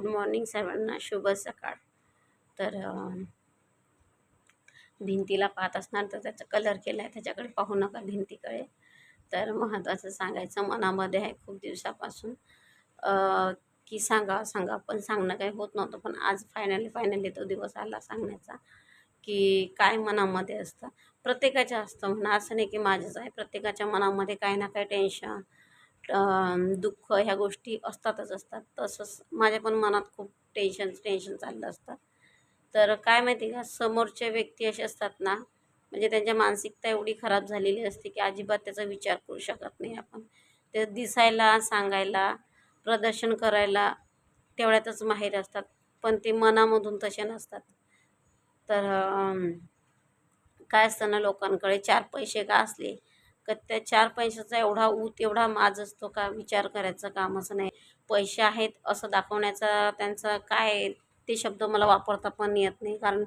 Good morning सर्वांना शुभ सकाळ. तर भिंतीला पाहत असणार तर त्याचा कलर केला आहे त्याच्याकडे पाहू नका भिंतीकडे. तर महत्त्वाचं सांगायचं मनामध्ये आहे खूप दिवसापासून. की सांगा सांगा पण सांगणं काही होत नव्हतं पण आज फायनली फायनली तो दिवस आला सांगण्याचा. की काय मनामध्ये असतं? प्रत्येकाच्या असतं म्हणा असं नाही की माझंच आहे. प्रत्येकाच्या मनामध्ये काही ना काही टेन्शन दुःख ह्या गोष्टी असतातच असतात. तसंच माझ्या पण मनात खूप टेन्शन टेन्शन चाललं असतं. तर काय माहिती का समोरचे व्यक्ती असे असतात ना म्हणजे त्यांच्या मानसिकता एवढी खराब झालेली असते की अजिबात त्याचा विचार करू शकत नाही आपण. ते दिसायला सांगायला प्रदर्शन करायला तेवढ्यातच माहीर असतात पण ते मनामधून तसे नसतात. तर काय असतं ना लोकांकडे चार पैसे का असले का त्या चार पैशाचा एवढा ऊत एवढा माज असतो का? विचार करायचं काम असं नाही. पैसे आहेत असं दाखवण्याचा त्यांचा काय ते शब्द मला वापरता पण येत नाही. कारण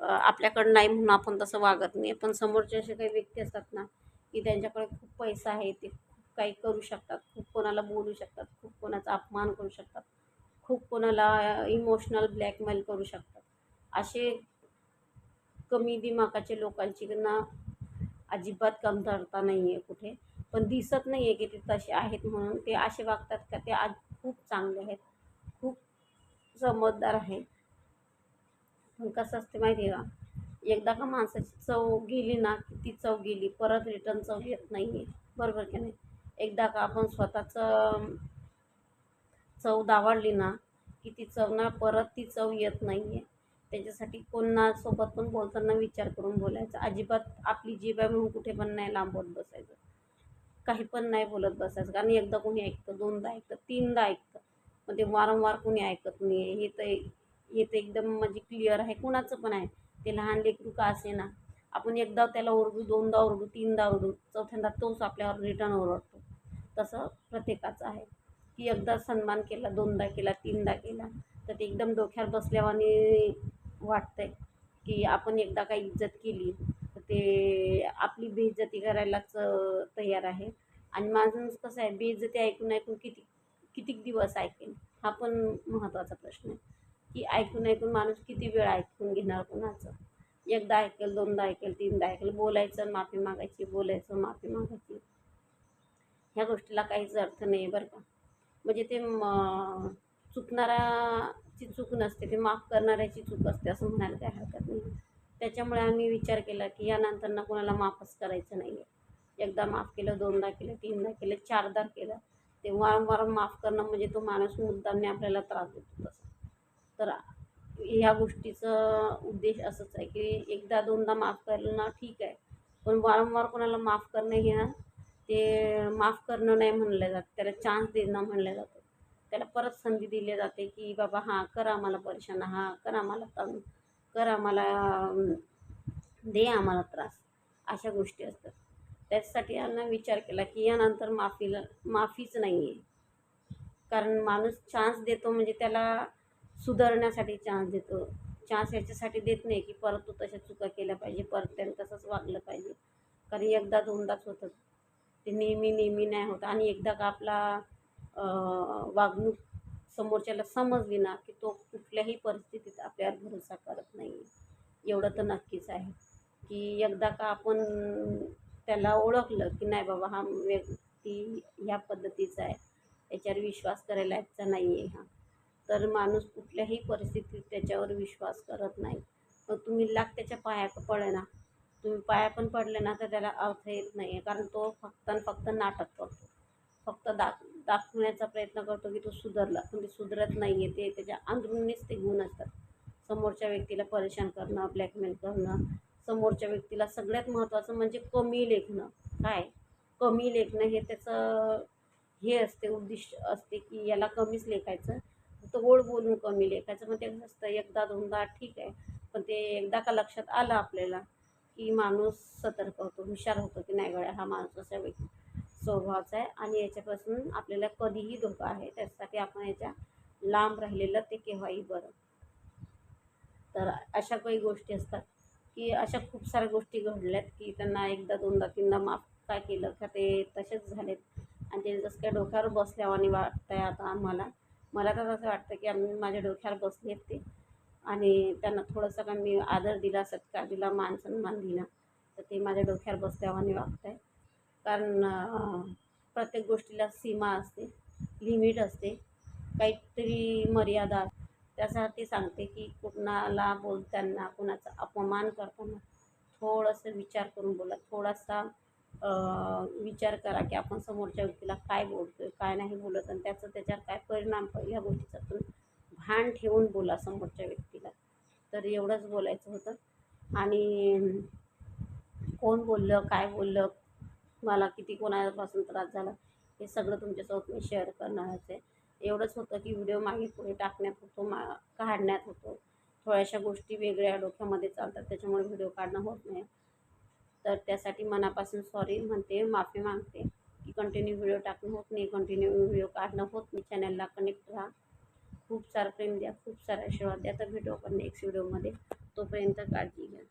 आपल्याकडं नाही म्हणून आपण तसं वागत नाही. पण समोरचे असे काही व्यक्ती असतात ना की त्यांच्याकडे खूप पैसा आहे ते खूप काही करू शकतात. खूप कोणाला बोलू शकतात. खूप कोणाचा अपमान करू शकतात. खूप कोणाला इमोशनल ब्लॅकमेल करू शकतात. असे कमी दिमागाचे लोकांची ना अजिबात कमतरता नाही आहे कुठे. पण दिसत नाही आहे की ते तसे आहेत म्हणून ते असे वागतात का ते आज खूप चांगले आहेत. खूप समजदार आहेत पण कसं असते माहिती आहे का? एकदा का माणसाची चव गेली ना की ती चव गेली परत रिटर्न चव येत नाही आहे बरोबर की नाही? एकदा का आपण स्वतःचं चव दावाडली ना की ती चव ना परत ती चव येत नाही आहे त्याच्यासाठी कोणासोबत पण बोलताना विचार करून बोलायचं. अजिबात आपली जीभ आहे म्हणून कुठे पण नाही लांबवत बसायचं. काही पण नाही बोलत बसायचं. कारण एकदा कोणी ऐकतं दोनदा ऐकतं तीनदा ऐकतं. मग ते वारंवार कोणी ऐकत नाही. आहे हे तर हे तर एकदम म्हणजे क्लिअर आहे. कुणाचं पण आहे. ते लहान लेकरू का असे ना? आपण एकदा त्याला ओरडू दोनदा ओरडू तीनदा ओरडू चौथ्यांदा तोच आपल्यावर रिटर्न ओरडतो. तसं प्रत्येकाचं आहे. की एकदा सन्मान केला दोनदा केला तीनदा केला तर ते एकदम डोक्यावर बसल्यावाने वाटतंय की आपण एकदा काही इज्जत केली तर ते आपली बेइज्जती करायलाच तयार आहे. आणि माझं कसं आहे बेइज्जती ऐकून ऐकून किती कितीक दिवस ऐकेल हा पण महत्त्वाचा प्रश्न आहे. की ऐकून ऐकून माणूस किती वेळ ऐकून घेणार कोणाचं? एकदा ऐकेल दोनदा ऐकेल तीनदा ऐकेल बोलायचं माफी मागायची बोलायचं माफी मागायची. ह्या गोष्टीला काहीच अर्थ नाही बरं का. म्हणजे ते चुकणारा ची चूक नसते ते माफ करणाऱ्याची चूक असते असं म्हणायला काही हरकत नाही. त्याच्यामुळे आम्ही विचार केला की यानंतर ना कोणाला माफच करायचं नाही आहे एकदा माफ केलं दोनदा केलं तीनदा केलं चारदा केलं. ते वारंवार माफ करणं म्हणजे तो माणूस मुद्दामने आपल्याला त्रास देतो तसं. तर ह्या गोष्टीचं उद्देश असंच आहे की एकदा दोनदा माफ करणं ठीक आहे. पण वारंवार कोणाला माफ करणं हे ना ते माफ करणं नाही म्हणलं जातं त्याला चान्स देणं म्हणलं जातं. त्याला परत संधी दिली जाते की बाबा हां कर आम्हाला परेशान हां कर आम्हाला ताण कर आम्हाला दे आम्हाला त्रास अशा गोष्टी असतात. त्याच्यासाठी यांना विचार केला की यानंतर माफीला माफीच नाही आहे कारण माणूस चान्स देतो म्हणजे त्याला सुधारण्यासाठी चान्स देतो. चान्स याच्यासाठी देत नाही की परत तू तशा चुका केल्या पाहिजे परत त्याने तसंच वागलं पाहिजे. कारण एकदा दोनदाच होतं ते नेहमी नेहमी नाही होत. आणि एकदा का आपला वागणूक समोरच्याला समजली ना की तो कुठल्याही परिस्थितीत आपल्यावर भरोसा करत नाही. एवढं तर नक्कीच आहे की एकदा का आपण त्याला ओळखलं की नाही बाबा हा व्यक्ती ह्या पद्धतीचा आहे याच्यावर विश्वास करायला याचा नाही आहे हा. तर माणूस कुठल्याही परिस्थितीत त्याच्यावर विश्वास करत नाही. मग तुम्ही लाख त्याच्या पाया पडे ना तुम्ही पाया पण पडले ना तर त्याला अर्थ येत नाही आहे कारण तो फक्त आणि फक्त नाटक करतो. फक्त दाख दाखवण्याचा प्रयत्न करतो की तो सुधारला. पण ते सुधरत नाही आहे ते त्याच्या अंदरूनच ते गुण असतात. समोरच्या व्यक्तीला परेशान करणं ब्लॅकमेल करणं समोरच्या व्यक्तीला सगळ्यात महत्त्वाचं म्हणजे कमी लेखणं. काय? कमी लेखणं हे त्याचं हे असते उद्दिष्ट असते की याला कमीच लेखायचं. तर गोड बोलून कमी लेखायचं. मग ते असतं एकदा दोनदा ठीक आहे. पण ते एकदा का लक्षात आलं आपल्याला की माणूस सतर्क होतो हुशार होतो की नाही गड्या हा माणूस असा व्यक्ती. स्वभावाचा आहे आणि याच्यापासून आपल्याला कधीही धोका आहे. त्यासाठी आपण याच्या लांब राहिलेलं ते केव्हाही बरं. तर अशा काही गोष्टी असतात की अशा खूप साऱ्या गोष्टी घडल्यात की त्यांना एकदा दोनदा तीनदा माफ काय केलं? का ते तसेच झालेत? आणि ते जसं काय डोक्यावर बसल्यावानी वाटत आहे आता आम्हाला. मला तर असं वाटतं की आम्ही माझ्या डोक्यावर बसलेत आहेत ते आणि त्यांना थोडंसं का मी आदर दिला सत्कार दिला मान सन्मान दिला. तर ते माझ्या डोक्यावर बसल्यावानी वागत आहे कारण प्रत्येक गोष्टीला सीमा असते लिमिट असते काहीतरी मर्यादा असते. त्यासाठी सांगते की कुणाला बोलताना कुणाचा अपमान करताना थोडंसं विचार करून बोला. थोडासा विचार करा की आपण समोरच्या व्यक्तीला काय बोलतोय काय नाही बोलत आणि त्याचं त्याच्यावर काय परिणाम पडेल ह्या गोष्टीचा तुम्ही भान ठेवून बोला समोरच्या व्यक्तीला. तर एवढंच बोलायचं होतं. आणि कोण बोललं काय बोललं मला किती कोणापासून त्रास झाला हे सगळं तुमच्यासोबत मी शेअर करणारच आहे. एवढंच होतं की व्हिडिओ मागे पुढे टाकण्यात होतो मा काढण्यात होतो. थोड्याशा गोष्टी वेगळ्या डोक्यामध्ये चालतात त्याच्यामुळे व्हिडिओ काढणं होत नाही. तर त्यासाठी मनापासून सॉरी म्हणते माफी मागते की कंटिन्यू व्हिडिओ टाकणं होत नाही कंटिन्यू व्हिडिओ काढणं होत नाही. चॅनलला कनेक्ट राहा. खूप सारं प्रेम द्या खूप सारा आशीर्वाद द्या. तर भेटू आपण नेक्स्ट व्हिडिओमध्ये तोपर्यंत काळजी घ्या.